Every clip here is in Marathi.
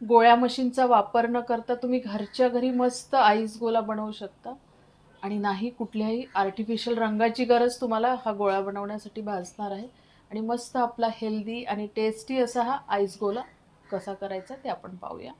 गोळ्या मशीनचा वापर न करता तुम्ही घरच्या घरी मस्त आईस गोला बनवू शकता. आणि नाही कुठल्याही आर्टिफिशियल रंगाची गरज तुम्हाला हा गोळा बनवण्यासाठी भासणार आहे. आणि मस्त आपला हेल्दी आणि टेस्टी असा हा आईस गोला कसा करायचा ते आपण पाहूया.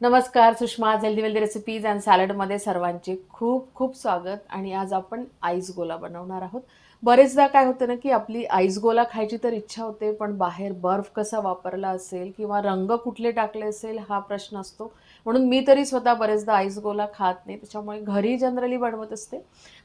नमस्कार Sushma healthy wealthy recipes and सॅलडमध्ये सर्वांचे खूप खूप स्वागत. आणि आज आपण आईस गोला बनवणार आहोत. बरेचदा काय होतं ना की आपली आईस गोला खायची तर इच्छा होते पण बाहेर बर्फ कसा वापरला असेल किंवा रंग कुठले टाकले असेल हा प्रश्न असतो. म्हणून मी तरी स्वतः बरेचदा आईस गोला खात नाही. त्याच्यामुळे घरी जनरली बनवत असते.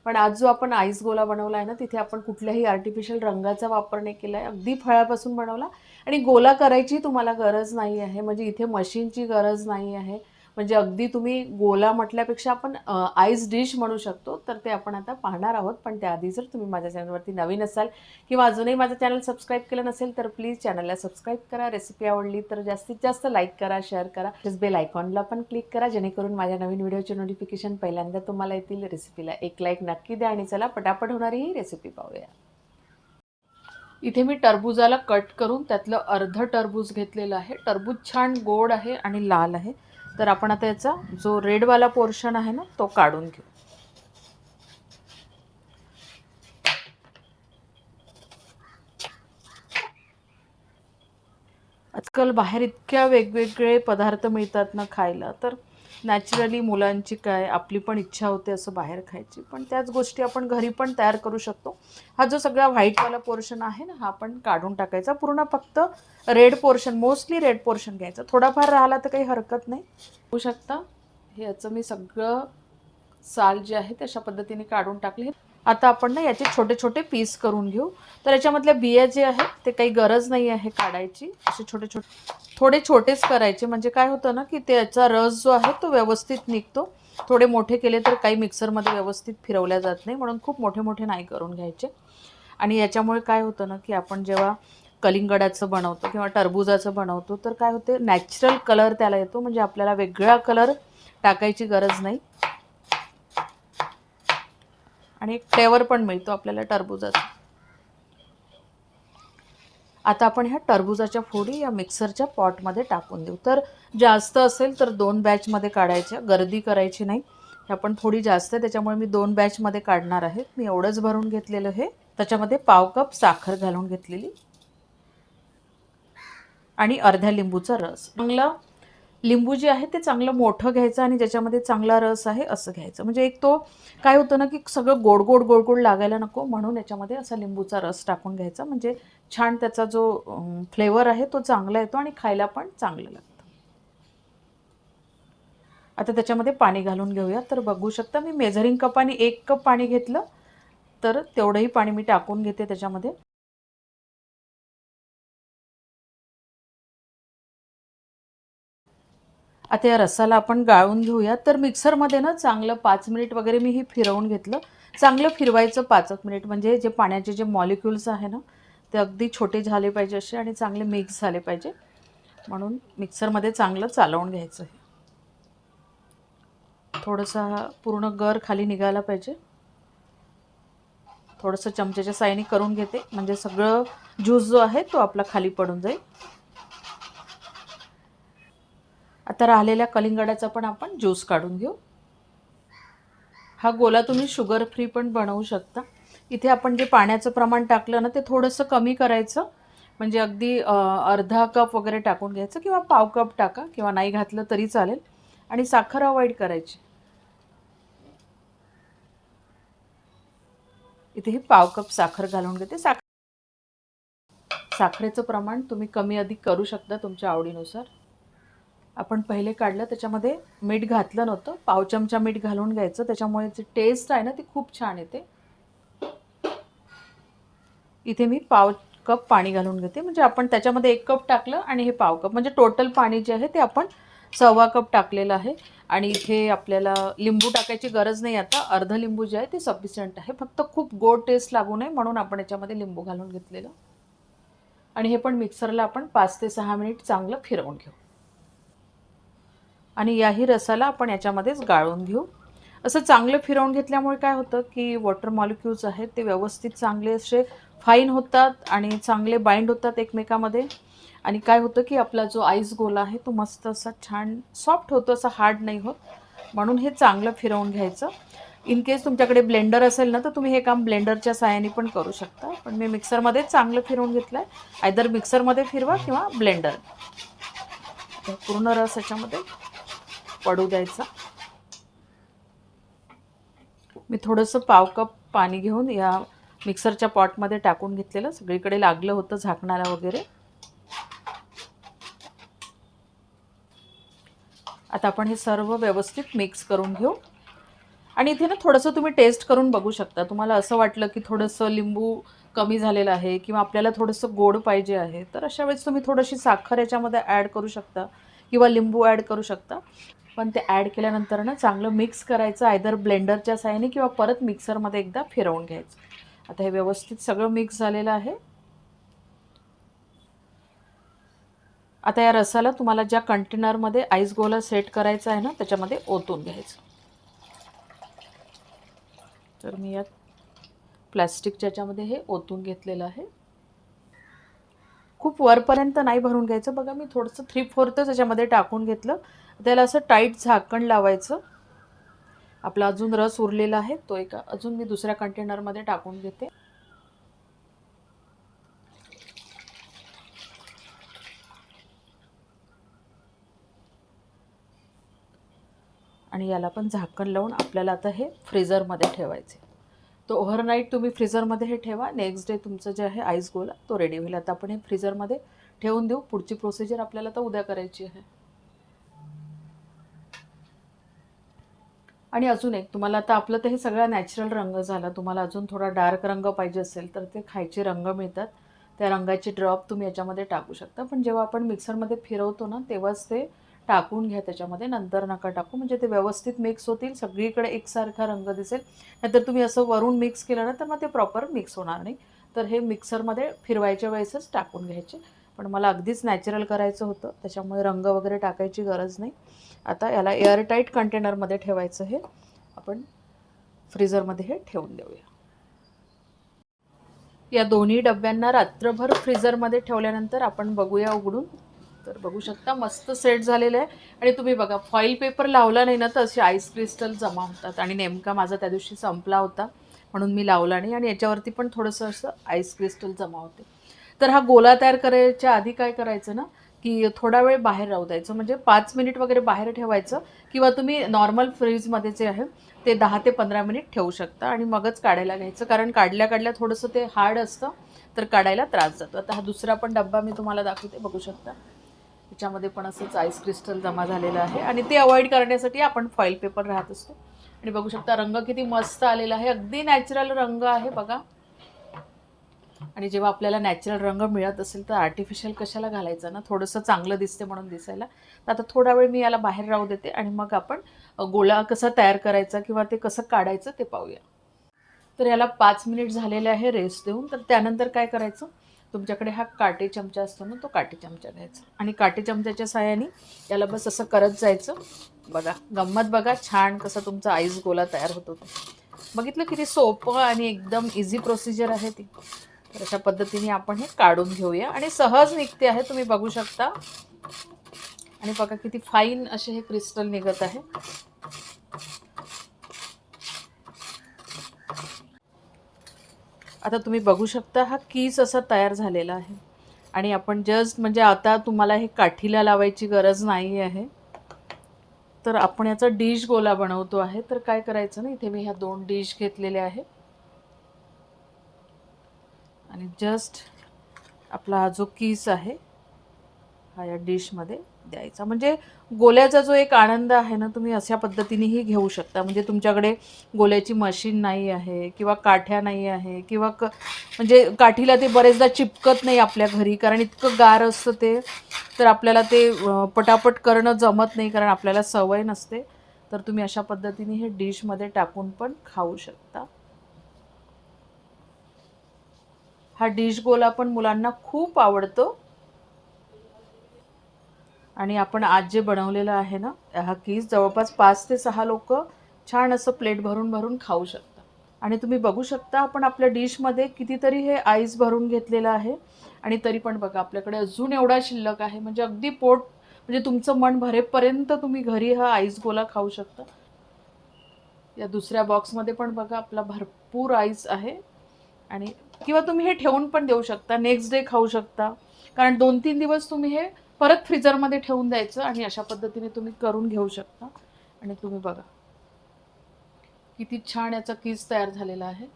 पण आज जो आपण आईस गोला बनवला आहे ना तिथे आपण कुठल्याही आर्टिफिशियल रंगाचा वापर नाही केला आहे. अगदी फळापासून बनवला. आणि गोला करायची तुम्हाला गरज नाही आहे. म्हणजे इथे मशीनची गरज नाही आहे. म्हणजे अगदी तुम्ही गोला म्हटल्यापेक्षा आपण आईस डिश म्हणू शकतो तर ते आपण आता पाहणार आहोत. पण त्याआधी जर तुम्ही माझ्या चॅनलवरती नवीन असाल किंवा अजूनही माझं चॅनल सबस्क्राईब केलं नसेल तर प्लीज चॅनलला सबस्क्राईब करा. रेसिपी आवडली तर जास्तीत जास्त लाईक करा शेअर करा. तसेच बेल आयकॉनला पण क्लिक करा जेणेकरून माझ्या नवीन व्हिडिओचे नोटिफिकेशन पहिल्यांदा तुम्हाला येतील. रेसिपीला एक लाईक नक्की द्या आणि चला पटापट होणारी ही रेसिपी पाहूया. इथे मी टरबूजाला कट करून त्यातलं अर्ध टरबूज घेतलेलं आहे. टरबूज छान गोड आहे आणि लाल आहे. तर आपण आता याचा जो रेडवाला पोर्शन आहे ना तो काढून घेऊ. आजकाल बाहेर इतक्या वेगवेगळे पदार्थ मिळतात ना खायला तर नॅचरली मुलांची काय आपली पण इच्छा होते असं बाहेर खायची. पण त्याच गोष्टी आपण घरी पण तयार करू शकतो. हा जो सगळा व्हाईटवाला पोर्शन आहे ना हा आपण काढून टाकायचा. पूर्ण फक्त red portion mostly red portion घ्यायचं. थोडाफार राहिला तर काही हरकत नाही. होऊ शकता. हे याचं मी सगळं साल जे आहे ते अशा पद्धतीने काढून टाकले. आता आपण ना याचे छोटे छोटे पीस करून घेऊ. तर याच्यामधल्या बिया जे आहेत ते काही गरज नाही आहे काढायची. असे छोटे छोटे थोडे छोटेच करायचे. म्हणजे काय होतं ना की त्याचा रस जो आहे तो व्यवस्थित निघतो. थोडे मोठे केले तर काही मिक्सरमध्ये व्यवस्थित फिरवल्या जात नाही. म्हणून खूप मोठे मोठे नाही करून घ्यायचे. आणि याच्यामुळे काय होतं ना की आपण जेव्हा कलिंगडाचं बनवतो किंवा टरबुजाचं बनवतो तर काय होते नॅचरल कलर त्याला येतो. म्हणजे आपल्याला वेगळा कलर टाकायची गरज नाही. आणि एक फ्लेवर पण मिळतो आपल्याला टरबुजाचा. आता आपण ह्या टरबुजाच्या फोडी या मिक्सरच्या पॉटमध्ये टाकून देऊ. तर जास्त असेल तर दोन बॅचमध्ये काढायच्या गर्दी करायची नाही. ह्या पण थोडी जास्त आहे त्याच्यामुळे मी दोन बॅचमध्ये काढणार आहे. मी एवढंच भरून घेतलेलं हे त्याच्यामध्ये पाव कप साखर घालून घेतलेली आणि अर्ध्या लिंबूचा रस. चांगला लिंबू जे आहे ते चांगलं मोठं घ्यायचं आणि ज्याच्यामध्ये चांगला रस आहे असं घ्यायचं. म्हणजे एक तो काय होतं ना की सगळं गोड गोड गोड गोड लागायला नको म्हणून याच्यामध्ये असा लिंबूचा रस टाकून घ्यायचा. म्हणजे छान त्याचा जो फ्लेवर आहे तो चांगला येतो आणि खायला पण चांगलं लागतं. आता त्याच्यामध्ये पाणी घालून घेऊया. तर बघू शकता मी मेझरिंग कपाने एक कप पाणी घेतलं तर तेवढंही पाणी मी टाकून घेते त्याच्यामध्ये. आता या रसाला आपण गाळून घेऊया. तर मिक्सरमध्ये ना चांगलं पाच मिनिट वगैरे मी हे फिरवून घेतलं. चांगलं फिरवायचं पाच एक मिनिट. म्हणजे जे पाण्याचे जे मॉलिक्युल्स आहे ना ते अगदी छोटे झाले पाहिजे असे आणि चांगले मिक्स झाले पाहिजे. म्हणून मिक्सरमध्ये चांगलं चालवून घ्यायचं आहे थोडंसं पूर्ण गर खाली निघायला पाहिजे. थोडंसं चमच्याच्या साईने करून घेते. म्हणजे सगळं ज्यूस जो आहे तो आपला खाली पडून जाईल. आता राहिलेल्या कलिंगडाचा पण आपण ज्यूस काढून घेऊ. हा गोला तुम्ही शुगर फ्री पण बनवू शकता. इथे आपण जे पाण्याचं प्रमाण टाकलं ना ते थोडंसं कमी करायचं. म्हणजे अगदी अर्धा कप वगैरे टाकून घ्यायचं किंवा पाव कप टाका किंवा नाही घातलं तरी चालेल. आणि साखर अवॉइड करायची. इथे ही पाव कप साखर घालून घेते. साखर साखरेचं प्रमाण तुम्ही कमी अधिक करू शकता तुमच्या आवडीनुसार. आपण पहिले काढलं त्याच्यामध्ये मीठ घातलं नव्हतं. पाव चमचा मीठ घालून घ्यायचं. त्याच्यामुळे जी टेस्ट आहे ना ती खूप छान येते. इथे मी पाव कप पाणी घालून घेते. म्हणजे आपण त्याच्यामध्ये एक कप टाकलं आणि हे पाव कप. म्हणजे टोटल पाणी जे आहे ते आपण सव्वा कप टाकलेलं आहे. आणि इथे आपल्याला लिंबू टाकायची गरज नाही आता. अर्ध लिंबू जे आहे ते सफिशियंट आहे. फक्त खूप गोड टेस्ट लागू नये म्हणून आपण याच्यामध्ये लिंबू घालून घेतलेलं. आणि हे पण मिक्सरला आपण पाच ते सहा मिनिट चांगलं फिरवून घेऊ. आणि याही रसाला आपण याच्यामध्येच गाळून घेऊ. असं चांगलं फिरवून घेतल्यामुळे काय होतं की वॉटर मॉलिक्युल्स आहेत ते व्यवस्थित चांगले असे फाईन होतात आणि चांगले बाइंड होतात एकमेकामध्ये. आणि काय होतं की आपला जो आईस गोला आहे तो मस्त असा छान सॉफ्ट होतो असा हार्ड नाही होत. म्हणून हे चांगलं फिरवून घ्यायचं. इन केस तुमच्याकडे ब्लेंडर असेल ना तर तुम्ही हे काम ब्लेंडरच्या साहाय्याने पण करू शकता. पण मी मिक्सरमध्ये चांगलं फिरवून घेतलं आहे आयदर मिक्सरमध्ये फिरवा किंवा ब्लेंडर पूर्ण रस याच्यामध्ये पडू द्यायचा. मी थोडंसं पाव कप पाणी घेऊन या मिक्सरच्या पॉटमध्ये टाकून घेतलेलं. सगळीकडे लागलं होतं झाकणाला वगैरे. आता आपण हे सर्व व्यवस्थित मिक्स करून घेऊ. आणि इथे ना थोडंसं तुम्ही टेस्ट करून बघू शकता. तुम्हाला असं वाटलं की थोडंसं लिंबू कमी झालेलं आहे किंवा आपल्याला थोडंसं गोड पाहिजे आहे तर अशा वेळेस तुम्ही थोडीशी साखर याच्यामध्ये ॲड करू शकता किंवा लिंबू ॲड करू शकता. पण ते ॲड केल्यानंतर ना चांगलं मिक्स करायचं आयदर ब्लेंडरच्या साहाय्याने किंवा परत मिक्सरमध्ये एकदा फिरवून घ्यायचं. आता हे व्यवस्थित सगळं मिक्स झालेलं आहे. आता या रसाला तुम्हाला ज्या कंटेनरमध्ये आईस गोला सेट करायचा आहे ना त्याच्यामध्ये ओतून घ्यायचं. तर मी यात प्लॅस्टिकच्या याच्यामध्ये हे ओतून घेतलेलं आहे. खूप वरपर्यंत नाही भरून घ्यायचं. बघा मी थोडंसं थ्री फोर्थच याच्यामध्ये टाकून घेतलं. त्याला असं टाईट झाकण लावायचं. आपला अजून रस उरलेला आहे. तो एका अजून मी दुसऱ्या कंटेनरमध्ये टाकून घेते. आणि याला पण झाकण लावून आपल्याला आता हे फ्रीझरमध्ये ठेवायचे. तो ओव्हरनाईट तुम्ही फ्रीझरमध्ये हे ठेवा. नेक्स्ट डे तुमचं जे आहे आईस गोला तो रेडी होईल. आता आपण हे फ्रीझरमध्ये ठेवून देऊ. पुढची प्रोसिजर आपल्याला तर उद्या करायची आहे. आणि अजून एक तुम्हाला आता आपलं तर हे सगळा नॅचरल रंग झाला. तुम्हाला अजून थोडा डार्क रंग पाहिजे असेल तर ते खायचे रंग मिळतात. त्या रंगाचे ड्रॉप तुम्ही याच्यामध्ये टाकू शकता. पण जेव्हा आपण मिक्सरमध्ये फिरवतो ना तेव्हाच ते टाकून घ्या त्याच्यामध्ये. नंतर नका टाकू. म्हणजे ते व्यवस्थित मिक्स होतील. सगळीकडे एकसारखा रंग दिसेल. नाहीतर तुम्ही असं वरून मिक्स केलं ना तर मग ते प्रॉपर मिक्स होणार नाही. तर हे मिक्सरमध्ये फिरवायच्या वेळेसच टाकून घ्यायचे. पण मला अगदीच नॅचरल करायचं होतं. त्याच्यामुळे रंग वगैरे टाकायची गरज नाही. आता याला एअरटाईट कंटेनरमध्ये ठेवायचं हे. आपण फ्रीझरमध्ये हे ठेवून देऊया. या दोन्ही डब्यांना रात्रभर फ्रीझरमध्ये ठेवल्यानंतर आपण बघूया उघडून. तर बघू शकता मस्त सेट झालेलं आहे. आणि तुम्ही बघा फॉईल पेपर लावला नाही ना तर असे आईस क्रिस्टल जमा होतात. आणि नेमका माझा त्या दिवशी संपला होता. म्हणून मी लावला नाही. आणि याच्यावरती पण थोडंसं असं आईस क्रिस्टल जमा होते. तर हा गोला तयार करायच्या आधी काय करायचं ना की थोडा वेळ बाहेर राहू द्यायचं. म्हणजे पाच मिनिट वगैरे बाहेर ठेवायचं किंवा तुम्ही नॉर्मल फ्रीजमध्ये जे आहे ते दहा ते पंधरा मिनिट ठेवू शकता आणि मगच काढायला घ्यायचं. कारण काढल्या काढल्या थोडंसं ते हार्ड असतं तर काढायला त्रास जातो. आता हा दुसरा पण डब्बा मी तुम्हाला दाखवते बघू शकता. त्याच्यामध्ये पण असंच आईस क्रिस्टल जमा झालेलं आहे आणि ते अवॉइड करण्यासाठी आपण फॉईल पेपर राहत असतो. आणि बघू शकता रंग किती मस्त आलेला आहे. अगदी नॅचरल रंग आहे बघा. आणि जेव्हा आपल्याला नॅचरल रंग मिळत असेल तर आर्टिफिशियल कशाला घालायचं ना? थोडंसं चांगलं दिसते म्हणून दिसायला. तर आता थोडा वेळ मी याला बाहेर राहू देते आणि मग आपण गोळा कसा तयार करायचा किंवा ते कसं काढायचं ते पाहूया. तर याला पाच मिनिट झालेले आहे रेस्ट देऊन. तर त्यानंतर काय करायचं? तुमच्याकडे हा काटे चमचा असतो ना तो काटे चमचा घ्यायचा. आणि काटे चमच्याच्या साह्याने याला बस असं करत जायचं. बघा गंमत बघा छान कसं तुमचा आईस गोला तयार होतो बघितलं किती सोपं आणि एकदम इझी प्रोसिजर आहे ती. अशा पद्धतीने आपण हे काढून घेऊया. आणि सहज निघते आहे तुम्ही बघू शकता. आणि बघा किती फाईन असे हे क्रिस्टल निघत आहे. आता तुम्ही बघू शकता हा कीज असा तयार झालेला आहे. आणि आपण जस्ट म्हणजे आता तुम्हाला हे काठीला लावायची गरज नाही आहे. तर आपण याचा डिश गोला बनवतो आहे. तर काय करायचं ना इथे मी ह्या दोन डिश घेतलेल्या आहेत आणि जस्ट आपला हा जो कीस आहे हा या डिशमध्ये द्यायचा. म्हणजे गोल्याचा जो एक आनंद आहे ना तुम्ही अशा पद्धतीनेही घेऊ शकता. म्हणजे तुमच्याकडे गोल्याची मशीन नाही आहे किंवा काठ्या नाही आहे किंवा क म्हणजे काठीला ते बरेचदा चिपकत नाही आपल्या घरी कारण इतकं गार असतं ते तर आपल्याला ते पटापट करणं जमत नाही कारण आपल्याला सवय नसते. तर तुम्ही अशा पद्धतीने हे डिशमध्ये टाकून पण खाऊ शकता. हा डिश गोला पण मुलांना खूप आवडतो. आणि आपण आज जे बनवलेलं आहे ना हा कीस जवळपास पाच ते सहा लोक छान असं प्लेट भरून भरून खाऊ शकता. आणि तुम्ही बघू शकता आपण आपल्या डिशमध्ये कितीतरी हे आईस भरून घेतलेलं आहे. आणि तरी पण बघा आपल्याकडे अजून एवढा शिल्लक आहे. म्हणजे अगदी पोट म्हणजे तुमचं मन भरेपर्यंत तुम्ही घरी हा आईस गोला खाऊ शकता. या दुसऱ्या बॉक्समध्ये पण बघा आपला भरपूर आईस आहे. आणि किंवा तुम्ही हे ठेवून पण देऊ शकता नेक्स्ट डे खाऊ शकता. कारण दोन तीन दिवस तुम्ही हे परत फ्रीजरमध्ये ठेवून द्यायचं आणि अशा पद्धतीने तुम्ही करून घेऊ शकता. आणि तुम्ही बघा. किती छान याचा कीस तयार झालेला आहे.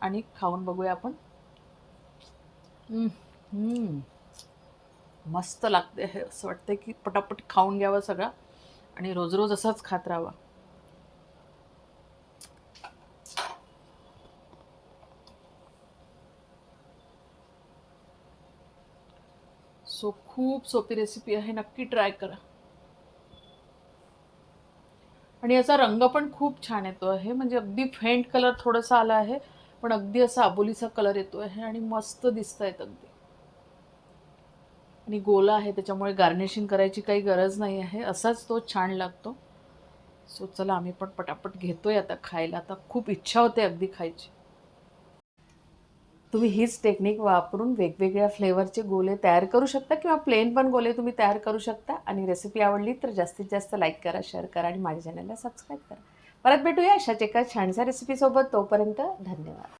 आणि खाऊन बघूया आपण. हम्म, हम्म. मस्त लागते हे. असं वाटतं की पटापट खाऊन घ्यावा सगळं. आणि रोज रोज असंच खात राहावा. सो खूप सोपी रेसिपी आहे नक्की ट्राय करा. आणि याचा रंग पण खूप छान येतो आहे. म्हणजे अगदी फेंट कलर थोडासा आला आहे पण अगदी असा आबोलीचा कलर येतो आहे आणि मस्त दिसत आहेत अगदी. आणि गोला आहे त्याच्यामुळे गार्निशिंग करायची काही गरज नाही आहे. असाच तो छान लागतो. सो चला आम्ही पण पटापट घेतोय आता खायला. आता खूप इच्छा होते अगदी खायची. तुम्ही हीच टेक्निक वापरून वेगवेगळ्या फ्लेवरचे गोले तयार करू शकता किंवा प्लेन पण गोले तुम्ही तयार करू शकता. आणि रेसिपी आवडली तर जास्तीत जास्त लाईक करा शेअर करा आणि माझ्या चॅनलला सबस्क्राईब करा. परत भेटूया अशाच एका छानशा रेसिपीसोबत तोपर्यंत धन्यवाद.